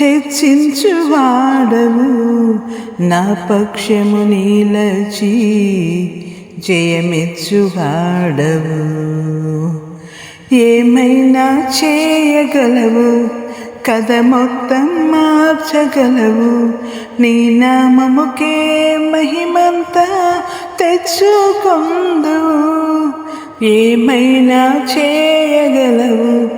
హెచ్చించువాడవు. నా పక్షము నీలచి జయమెచ్చువాడవు. ఏమైనా చేయగలవు? కథ మొత్తం మార్చగలవు. నీ నామముకే మహిమంతా తెచ్చుకొందువు. ఏమైనా చేయగలవు?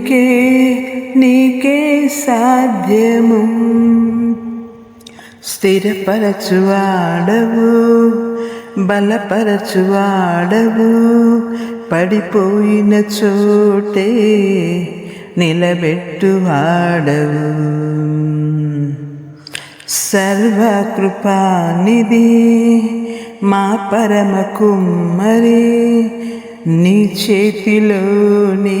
నీకే నీకే సాధ్యము. స్థిరపరచువాడవు బలపరచువాడవు పడిపోయిన చోటే నిలబెట్టువాడవు. సర్వకృపానిధి మా పరమ కుమ్మరి నీ చేతిలోనే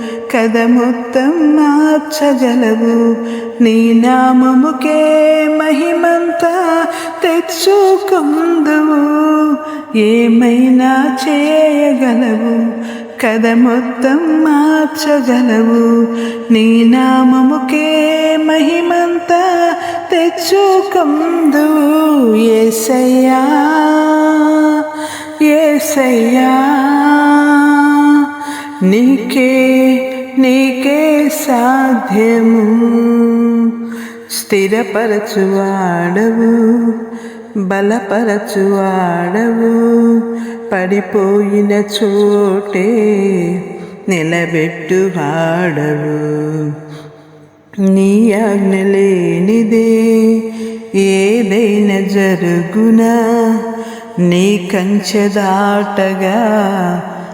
కథ మొత్తం మార్చగలవు. నీ నామముకే మహిమంతా తెచ్చుకుందువు. ఏమైనా చేయగలవు? కథ మొత్తం మార్చగలవు. నీ నామముకే మహిమంతా తెచ్చుకుందువు. ఏసయ్యా ఏసయ్యా నీకే నీకే సాధ్యము. స్థిరపరచువాడవు బలపరచువాడవు. పడిపోయిన చోటే నిలబెట్టువాడవు. నీ ఆజ్ఞ లేనిదే ఏదైనా జరుగునా? నీ కంచె దాటగా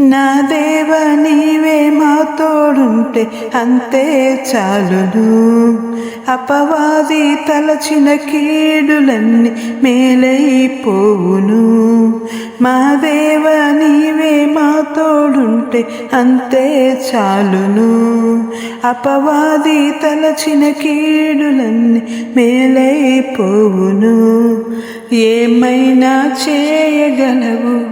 నా దేవ నీవే మా తోడుంటే అంతే చాలును. అపవాది తలచిన కీడులన్నీ మేలైపోవును. మా దేవ నీవే మా తోడుంటే అంతే చాలును. అపవాది తలచిన కీడులన్నీ మేలైపోవును. ఏమైనా చేయగలవు?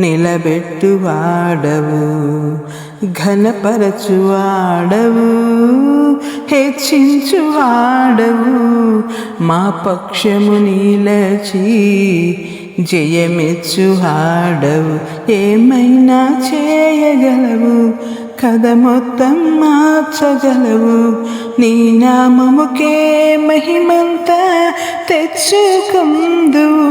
నిలబెట్టువాడవు ఘనపరచువాడవు హెచ్చించువాడవు. మా పక్షము నీలచి జయమెచ్చువాడవు. ఏమైనా చేయగలవు కథ మొత్తం మార్చగలవు. నీ నామముకే మహిమంతా తెచ్చుకుందువు.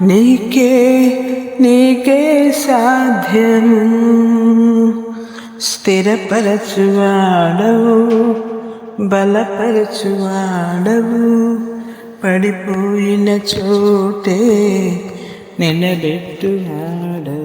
నీకే నీకే సాధ్యము స్థిరపరచువాడవు బలపరచువాడవు పడిపోయిన చోటే నిలబెట్టువాడవు